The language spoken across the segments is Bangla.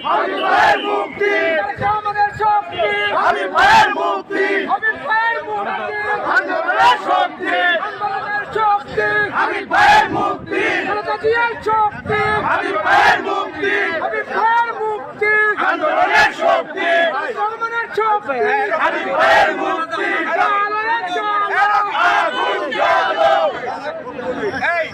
মুক্তি। আমাদের শক্তি। হাবিব ভাইয়ের মুক্তি। আমি ভাইয়ের মুক্তি। আন্দোলনের শক্তি। আন্দোলনের শক্তি। হাবিব ভাইয়ের মুক্তি। জিয়ার শক্তি। আমি ভাইয়ের মুক্তি। হাবিব ভাইয়ের মুক্তি। আন্দোলনের শক্তি আন্দোলনের শক্তি হাবিব ভাইয়ের মুক্তি আন্দোলনের শক্তি আগুন জ্বালো এই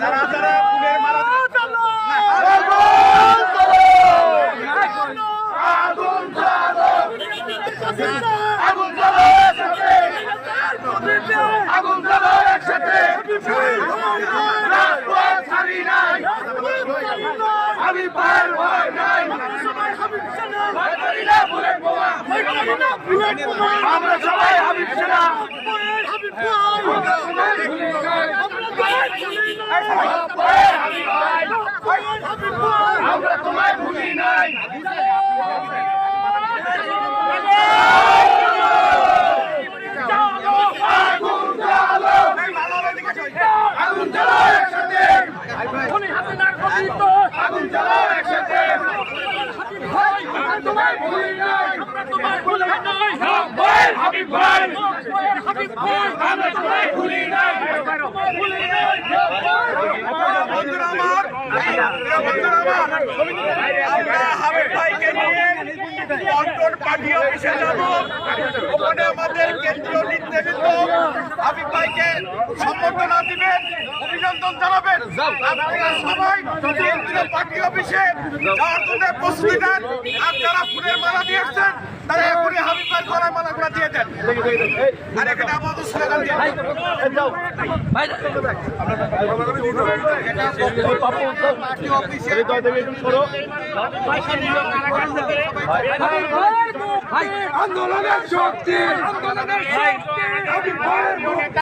যারা যারা ফুলের মালা আগুন জ্বালো আগুন জ্বালো একসাথে। আগুন জ্বালো একসাথে। ছাড়ি নাই। আমি পায়ের ভয় নাই। আমরা সবাই হাবিব সেনা আমরা তোমায় ভুলি নাই আগুন জ্বালো আগুন জ্বালো একসাথে আগুন জ্বালো একসাথে আমরা তোমায় ভুলি নাই। ভাই। হাবিব ভাই। আমরা তোমায় ভুলি নাই বন্ধুরা আমার বন্ধুরা আমার আমরা। হাবিব ভাইকে নিয়ে পল্টন পার্টি অফিসে যাব। ওখানে আমাদের কেন্দ্রীয় নেতৃবৃন্দ হাবিব ভাইকে সম্বর্ধনা দিবেন অভিনন্দন জানাবেন। আপনারা সবাই কেন্দ্রীয় পার্টি অফিসে যাওয়ার জন্য প্রস্তুতি নেন আর যারা ফুলের মালা দিয়ে এসছেন তারা এখনই হাবিব ভাই গলায় মালাগুলো দিয়ে দেন। আর এখানে আমাদের স্লোগান দিয়ে পার্টি অফিসে আন্দোলনের শক্তি। আন্দোলনের শক্তি।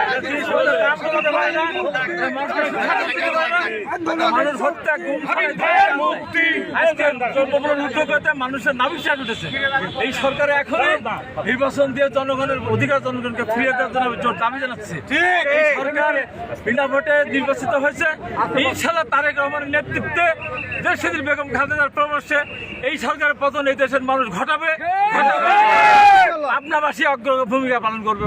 মানুষ হত্যা গুম মুক্তি। মানুষের নাবিশ্বাস উঠেছে। এই সরকার এখন নির্বাচন দিয়ে জনগণের অধিকার জনগণকে ফিরিয়ে দেওয়ার জন্য জোর দাবি জানাচ্ছে। এই সরকার বিনা ভোটে নির্বাচিত হয়েছে। ইনশাল্লাহ তারেক রহমানের নেতৃত্বে দেশিদিন বেগম খালেদার পরামর্শে এই সরকারের পতন এই দেশের মানুষ ঘটাবে। ঘটাবে। আপনাবাসী অগ্র ভূমিকা পালন করবে